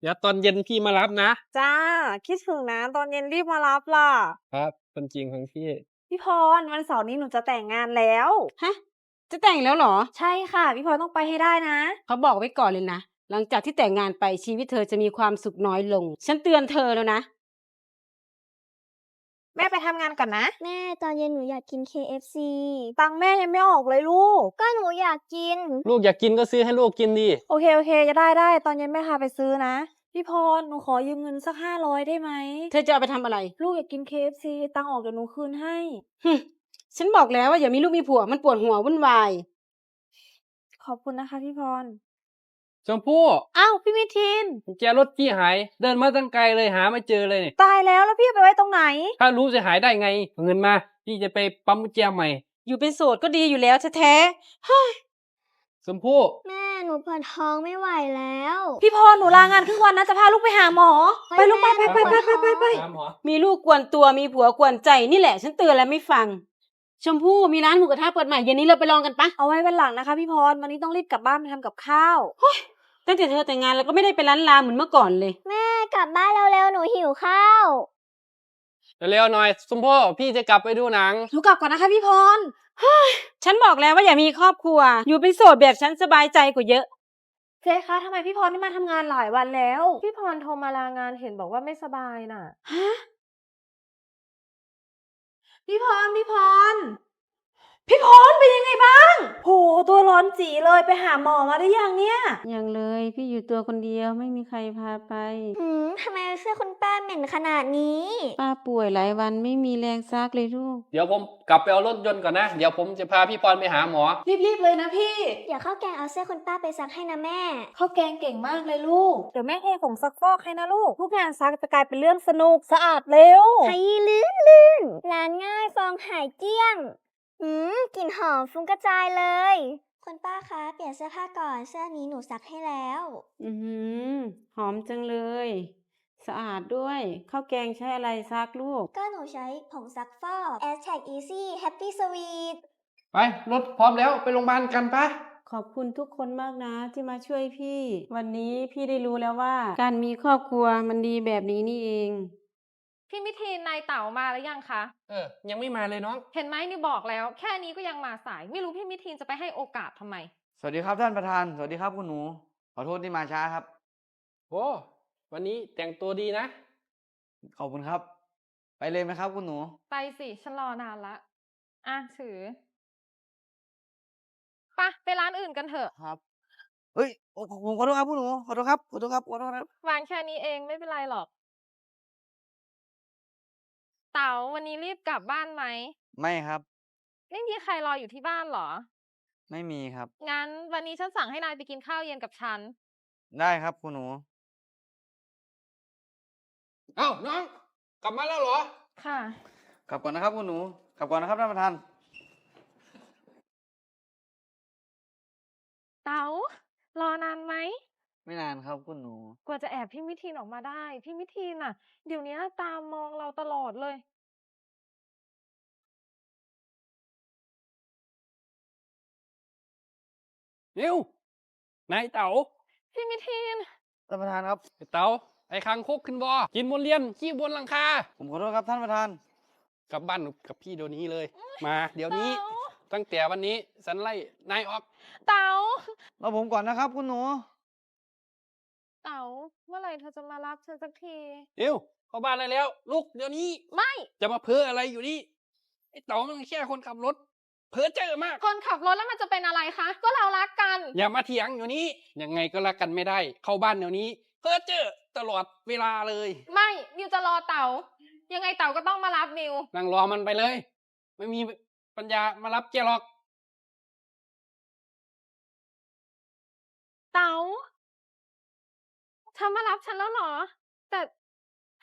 เดี๋ยวตอนเย็นพี่มารับนะจ้า คิดถึงนะ ตอนเย็นรีบมารับล่ะ ครับเป็นจริงของพี่พี่พรวันเสาร์นี้หนูจะแต่งงานแล้ว ฮะ จะแต่งแล้วเหรอ ใช่ค่ะ พี่พรต้องไปให้ได้นะ เขาบอกไว้ก่อนเลยนะ หลังจากที่แต่งงานไปชีวิตเธอจะมีความสุขน้อยลง ฉันเตือนเธอแล้วนะ แม่ไปทำงานก่อนนะ แม่ตอนเย็นหนูอยากกิน KFC ตังค์แม่ยังไม่ออกเลยลูก ก็หนูอยากกิน ลูกอยากกินก็ซื้อให้ลูกกินดิโอเคโอเคจะได้ได้ตอนเย็นแม่พาไปซื้อนะ พี่พรหนูขอยืมเงินสักห้าร้อยได้ไหม เธอจะเอาไปทำอะไรลูกอยากกิน KFC ตังค์ออกเดี๋ยวหนูคืนให้ หึฉันบอกแล้วว่าอย่ามีลูกมีผัวมันปวดหัววุ่นวาย ขอบคุณนะคะพี่พร ชมพู่อ้าวพี่มิทินกุญแจรถพี่หาย เดินมาตั้งไกลเลยหาไม่เจอเลยเนี่ยตายแล้วแล้วพี่เอาไปไว้ตรงไหน ถ้ารู้จะหายได้ไงเอาเงินมาพี่จะไปปั๊มกุญแจใหม่ อยู่เป็นโสดก็ดีอยู่แล้วแท้ๆเฮ้ยชมพู่แม่หนูปวดท้องไม่ไหวแล้วพี่พรหนูลางานครึ่งวันนะจะพาลูกไปหาหมอ ไปลูกไปไปไปไปไปไปไปตามหมอมีลูกกวนตัวมีผัวกวนใจนี่แหละ ฉันเตือนแล้วไม่ฟัง ชมพู่มีร้านหมูกระทะเปิดใหม่เย็นนี้เราไปลองกันปะเอาไว้วันหลังนะคะพี่พรวันนี้ต้องรีบกลับบ้านไปทำกับข้าว ตั้งแต่เธอแต่งงานเราก็ไม่ได้ไปร้านลาเหมือนเมื่อก่อนเลย แม่กลับบ้านเร็วๆ หนูหิวข้าว เร็วๆหน่อยชมพู่พี่จะกลับไปดูหนัง หนูกลับก่อนนะคะพี่พร ฉันบอกแล้วว่าอย่ามีครอบครัว อยู่เป็นโสดแบบฉันสบายใจกว่าเยอะ เจ๊คะทำไมพี่พรไม่มาทำงานหลายวันแล้ว พี่พรโทรมาลางานเห็นบอกว่าไม่สบายน่ะฮะพี่พร พี่พร พี่พรเป็นยังไงบ้างโหตัวร้อนจีเลยไปหาหมอมาได้ยังเนี่ยยังเลยพี่อยู่ตัวคนเดียวไม่มีใครพาไปหืมทำไมเสื้อคุณป้าเหม็นขนาดนี้ ป้าป่วยหลายวันไม่มีแรงซักเลยลูก เดี๋ยวผมกลับไปเอารถยนต์ก่อนนะ เดี๋ยวผมจะพาพี่พรไปหาหมอ รีบๆเลยนะพี่ เดี๋ยวข้าวแกงเอาเสื้อคุณป้าไปซักให้นะแม่ ข้าวแกงเก่งมากเลยลูก เดี๋ยวแม่เทผงซักฟอกให้นะลูก ทุกงานซักจะกลายเป็นเรื่องสนุกสะอาดเร็วไห้ลื่นลื่นล้างง่ายฟองหายเกลี้ยง หืมกลิ่นหอมฟุ้งกระจายเลย คุณป้าคะ เปลี่ยนเสื้อผ้าก่อนเสื้อนี้หนูซักให้แล้ว อือหือหอมจังเลย สะอาดด้วยข้าวแกงใช้อะไรซักลูก ก็หนูใช้ผงซักฟอก a s t a g Easy Happy Sweet ไปรถพร้อมแล้วไปโรงพยาบาลกันปะขอบคุณทุกคนมากนะที่มาช่วยพี่ วันนี้พี่ได้รู้แล้วว่า การมีครอบครัวมันดีแบบนี้นี่เอง พี่มิทีนนายเต๋ามาแล้วยังคะ เออ ยังไม่มาเลยน้อง เห็นไหมนี่บอกแล้ว แค่นี้ก็ยังมาสาย ไม่รู้พี่มิทีนจะไปให้โอกาสทำไม สวัสดีครับท่านประธาน สวัสดีครับคุณหนู ขอโทษที่มาช้าครับ โอ้วันนี้แต่งตัวดีนะ ขอบคุณครับ ไปเลยไหมครับคุณหนู ไปสิฉันรอนานละอะถือปะไปร้านอื่นกันเถอะครับ เฮ้ยโอ้ผมขอโทษครับคุณหนู ขอโทษครับ ขอโทษครับ ขอโทษครับ วางแค่นี้เองไม่เป็นไรหรอก เต๋าวันนี้รีบกลับบ้านไหมไม่ครับ ไม่มีใครรออยู่ที่บ้านเหรอ ไม่มีครับ งั้นวันนี้ฉันสั่งให้นายไปกินข้าวเย็นกับฉัน ได้ครับคุณหนู เอ้าน้อง กลับมาแล้วเหรอ ค่ะ กลับก่อนนะครับคุณหนู กลับก่อนนะครับท่านประธาน เต๋ารอนานไหม ไม่นานครับคุณหนู กว่าจะแอบพี่มิทีนออกมาได้ พี่มิทีนอะ เดี๋ยวนี้ตามมองเราตลอดเลย นิวนายเต๋าพี่มิทีน ท่านประธานครับ ไอ้เต๋าไอ้คางคกขึ้นบอกินบนเรียนขี้บนหลังคา ผมขอโทษครับท่านประธาน กลับบ้านกับพี่เดี๋ยวนี้เลย มา เดี๋ยวนี้ เต๋าตั้งแต่วันนี้ฉันไล่นายออก เต๋ารอผมก่อนนะครับ คุณหนู เต๋าเมื่อไหร่เธอจะมารับฉันสักทีนิวเข้าบ้านได้แล้ว ลูกเดี๋ยวนี้ไม่ จะมาเพ้ออะไรอยู่นี่ไอ้เต๋ามันแค่คนขับรถ เพ้อเจอมาก คนขับรถแล้วมันจะเป็นอะไรคะ ก็เรารักกัน อย่ามาเถียงอยู่นี้ยังไงก็รักกันไม่ได้ เข้าบ้านเดี๋ยวนี้ เพ้อเจอตลอดเวลาเลยไม่นิวจะรอเต๋ายังไงเต๋าก็ต้องมารับนิว นั่งรอมันไปเลย ไม่มีปัญญามารับแกหรอก เต๋า เธอมารับฉันแล้วเหรอ แต่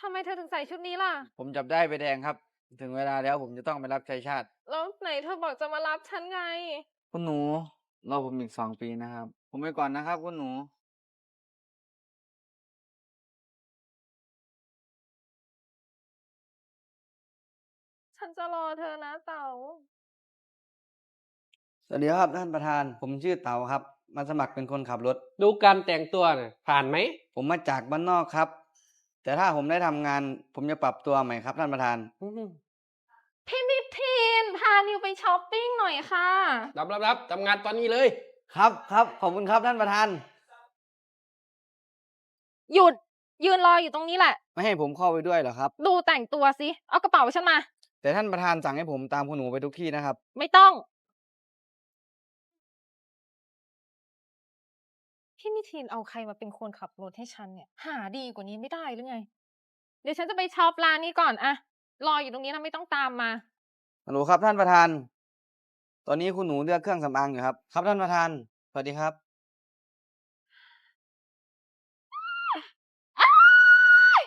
ทำไมเธอถึงใส่ชุดนี้ล่ะ ผมจับได้ใบแดงครับ ถึงเวลาแล้วผมจะต้องไปรับใช้ชาติ แล้วไหนเธอบอกจะมารับฉันไง คุณหนูรอผมอีกสองปีนะครับ ผมไปก่อนนะครับ คุณหนู ฉันจะรอเธอนะเต๋า สวัสดีครับท่านประธาน ผมชื่อเต๋าครับ มาสมัครเป็นคนขับรถ ดูการแต่งตัวน่ะผ่านไหม ผมมาจากบ้านนอกครับ แต่ถ้าผมได้ทำงาน ผมจะปรับตัวใหม่ครับท่านประธานอืมพี่มิทีนพานิวไปช้อปปิ้งหน่อยค่ะ รับรับรับทำงานตอนนี้เลย ครับครับขอบคุณครับท่านประธาน หยุด ยืนรออยู่ตรงนี้แหละ ไม่ให้ผมเข้าไปด้วยเหรอครับ ดูแต่งตัวสิ เอากระเป๋าฉันมา แต่ท่านประธานสั่งให้ผมตามคุณหนูไปทุกที่นะครับ ไม่ต้อง พี่มิทีนเอาใครมาเป็นคนขับรถให้ฉันเนี่ย หาดีกว่านี้ไม่ได้หรือไง เดี๋ยวฉันจะไปช็อปร้านนี้ก่อนอะรออยู่ตรงนี้นะไม่ต้องตามมาฮัลโหลครับท่านประธาน ตอนนี้คุณหนูเลือกเครื่องสำอางอยู่ครับ ครับท่านประธาน สวัสดีครับ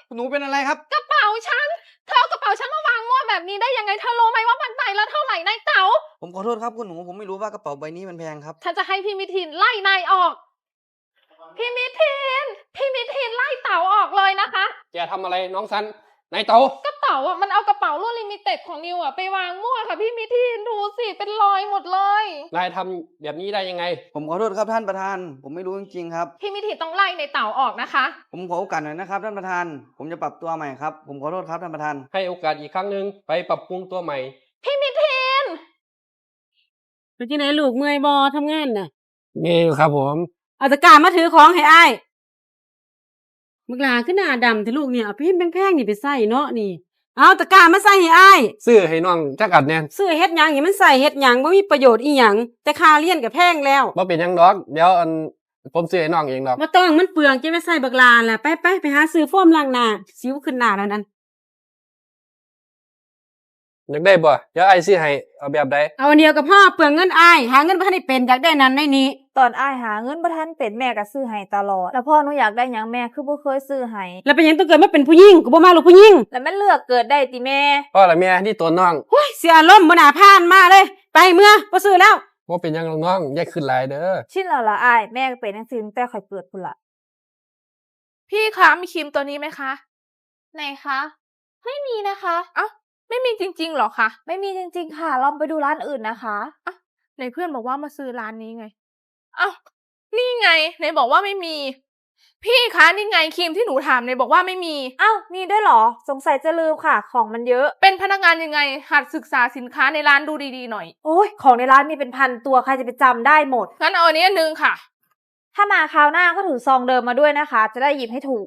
คุณหนูเป็นอะไรครับ กระเป๋าฉัน เธอเอากระเป๋าฉันมาวางมั่วแบบนี้ได้ยังไง เธอรู้ไหมว่ามันใบละเท่าไหร่นายเต๋า ผมขอโทษครับคุณหนูผมไม่รู้ว่ากระเป๋าใบนี้มันแพงครับ ฉันจะให้พี่มิทินไล่นายออก พี่มิทิน พี่มิทินไล่เต๋าออกเลยนะคะ แกทำอะไรน้องซันนายเต๋ากระเป๋าอะมันเอากระเป๋ารุ่นลิมิเต็ดของนิวอะไปวางมั่วค่ะพี่มิทินดูสิเป็นรอยหมดเลย นายทำแบบนี้ได้ยังไง ผมขอโทษครับท่านประธาน ผมไม่รู้จริงๆครับ พี่มิทินต้องไล่ในเต๋าออกนะคะ ผมขอโอกาสหน่อยนะครับท่านประธาน ผมจะปรับตัวใหม่ครับ ผมขอโทษครับท่านประธาน ให้โอกาสอีกครั้งหนึ่งไปปรับปรุงตัวใหม่ พี่มิทินไปที่ไหนลูกเมื่อยบอทำงานน่ะนี่ครับผม เอาตะกร้ามาถือของให้อ้ายมึกลาขึ้นหน้าดำแต่ลูกเนี่ยเอาพิมพ์แพงๆนี่ไปใส่เนาะนี่ เอาตะกร้ามาใส่ให้อ้ายซื้อให้น้องจักอัดแน่นซื้อเฮ็ดหยังอย่ามันใส่เฮ็ดหยังบ่มีประโยชน์อีหยังแต่ค่าเรียนก็แพงแล้วว่าเป็นหยังดอก เดี๋ยวอันผมซื้อให้น้องเองดอกบ่ต้องมันเปลืองจะไปใส่บักลาล่ะไปไปไปหาซื้อโฟมล้างหน้าสิวขึ้นหน้าแล้วนั่นอยากได้บ่เดี๋ยวไอ้ซื้อให้เอาแบบใดเอาอันเดียวกับพ่อเปลืองเงินอ้ายหาเงินบ่ทันได้เป็นอยากได้นั้นได้นี้ ตอนอ้ายหาเงินบ่ทันเป็นแม่ก็ซื้อให้ตลอด แล้วพ่อหนูอยากได้หยังแม่คือบ่เคยซื้อให้แล้วเป็นหยังต้องเกิดมาเป็นผู้หญิงกูบ่มาลูกผู้หญิงแล้วมันเลือกเกิดได้ติแม่ พ่อละแม่ที่ตัวน้องโอ้ยเสียอารมณ์บ่น่าผ่านมาเลย ไปเมื่อบ่ซื้อแล้ว ว่าเป็นหยังหรอกน้องอย่าขึ้นหลายเด้อ ชินแล้วล่ะอ้ายแม่ก็เป็นจังซี่ตั้งแต่ข่อยเปิดพุ่นละพี่คะมีครีมตัวนี้ไหมคะ ไหนคะ ไม่มีนะคะ เอ้าไม่มีจริงๆหรอคะไม่มีจริงๆค่ะ ลองไปดูร้านอื่นนะคะในเพื่อนบอกว่ามาซื้อร้านนี้ไงเอ้านี่ไงไหนบอกว่าไม่มี พี่คะนี่ไงครีมที่หนูถามไหนบอกว่าไม่มี อ้าวมีด้วยเหรอ สงสัยจะลืมค่ะ ของมันเยอะ เป็นพนักงานยังไง หัดศึกษาสินค้าในร้านดูดีๆหน่อย โอ้ยของในร้านมีเป็นพันตัวใครจะไปจำได้หมด งั้นเอาอันนี้อันนึงค่ะ ถ้ามาคราวหน้าก็ถือซองเดิมมาด้วยนะคะ จะได้หยิบให้ถูก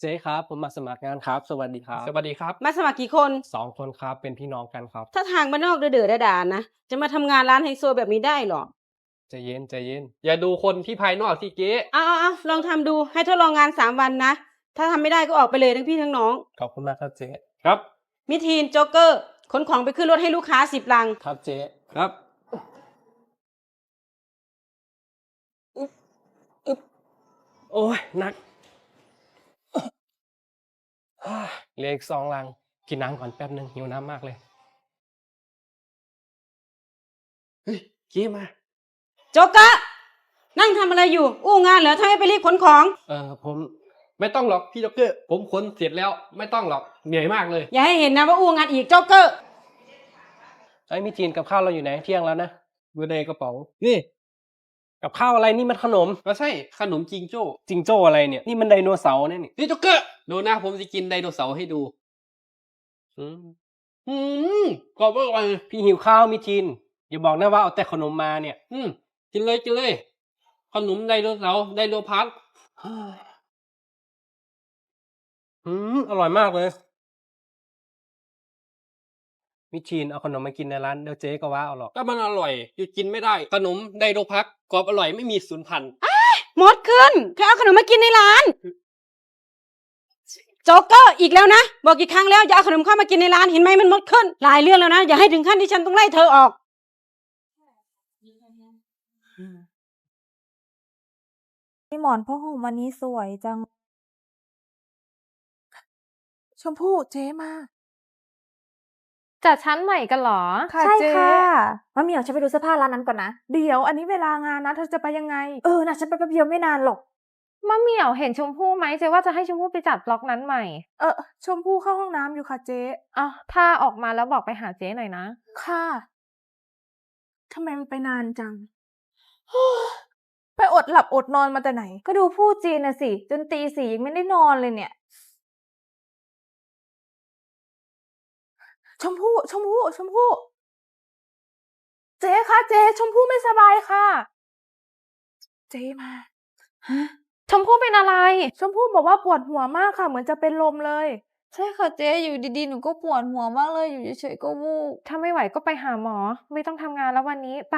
เจ๊ครับ ผมมาสมัครงานครับ สวัสดีครับสวัสดีครับมาสมัครกี่คนสองคนครับเป็นพี่น้องกันครับ ถ้าทางบ้านนอกเดือดๆด่าๆนะ จะมาทำงานร้านไฮโซแบบนี้ได้หรอใจเย็นใจเย็น อย่าดูคนที่ภายนอกที่เจ๊เอาเอาเอาลองทำดูให้ทดลองงานสามวันนะ ถ้าทำไม่ได้ก็ออกไปเลยทั้งพี่ทั้งน้อง ขอบคุณมากครับเจ๊ครับมิทีนโจ๊กเกอร์ขนของไปขึ้นรถให้ลูกค้าสิบลัง ครับเจ๊ครับโอ้ยหนักอ่า เหลืออีกสองลัง กินน้ำก่อนแป๊บหนึ่งหิวน้ำมากเลย เฮ้ยเจ๊มา โจ๊กเกอร์นั่งทำอะไรอยู่ อู้งานเหรอทำไมไปรีบขนของ เออผมไม่ต้องหรอกพี่ด็อกเตอร์ ผมขนเสร็จแล้ว ไม่ต้องหรอกเหนื่อยมากเลยอย่าให้เห็นนะว่าอู้งานอีกโจ๊กเกอร์ ไอ้ยมิจีนกับข้าวเราอยู่ไหนเที่ยงแล้วนะดูในกระเป๋านี่ กับข้าวอะไรนี่มันขนม ก็ใช่ขนมจิงโจ้จิงโจ้อะไรเนี่ยนี่มันไดโนเสาร์เนี่ยนี่พี่ด็อกเตอร์ดูนะผมจะกินไดโนเสาร์ให้ดูอืมอืมกรอบอร่อยพี่หิวข้าวมิจีนอย่าบอกนะว่าเอาแต่ขนมมาเนี่ย อืมกินเลยกินเลย ขนมไดโนเสาร์ไดโนพัทอืมอร่อยมากเลย มิชีนเอาขนมมากินในร้านเดี๋ยวเจ๊ก็ว่าเอาหรอกก็มันอร่อยหยุดกินไม่ได้ขนมไดโนพักกรอบอร่อยไม่มีสูญพันธุ์หมดขึ้นใครเอาขนมมากินในร้าน โจ๊กเกอร์อีกแล้วนะ บอกกี่ครั้งแล้วอย่าเอาขนมเข้ามากินในร้านเห็นไหมมันหมดขึ้น หลายเรื่องแล้วนะ อย่าให้ถึงขั้นที่ฉันต้องไล่เธอออก พี่หมอนพ่อห่มวันนี้สวยจัง ชมพู่เจ๊มา จัดชั้นใหม่กันเหรอ ใช่ค่ะมะเหมียวฉันไปดูเสื้อผ้าร้านนั้นก่อนนะ เดี๋ยวอันนี้เวลางานนะเธอจะไปยังไง เออนะฉันไปแป๊บเดียวไม่นานหรอกมะเหมี่ยวเห็นชมพู่ไหมเจ๊ว่าจะให้ชมพู่ไปจัดบล็อกนั้นใหม่ เออชมพู่เข้าห้องน้ำอยู่ค่ะเจ๊อะถ้าออกมาแล้วบอกไปหาเจ๊หน่อยนะ ค่ะทำไมมันไปนานจัง ไปอดหลับอดนอนมาแต่ไหน ก็ดูพูดจีนนะสิ จนตีสี่ยังไม่ได้นอนเลยเนี่ย ชมพู่ชมพู่ชมพู่เจ๊คะเจ๊ชมพู่ไม่สบายค่ะ เจ๊มาชมพู่เป็นอะไร ชมพู่บอกว่าปวดหัวมากค่ะ เหมือนจะเป็นลมเลย ใช่ค่ะเจ๊อยู่ดีๆหนูก็ปวดหัวมากเลยอยู่เฉยๆก็วูบถ้าไม่ไหวก็ไปหาหมอ ไม่ต้องทำงานแล้ววันนี้ไป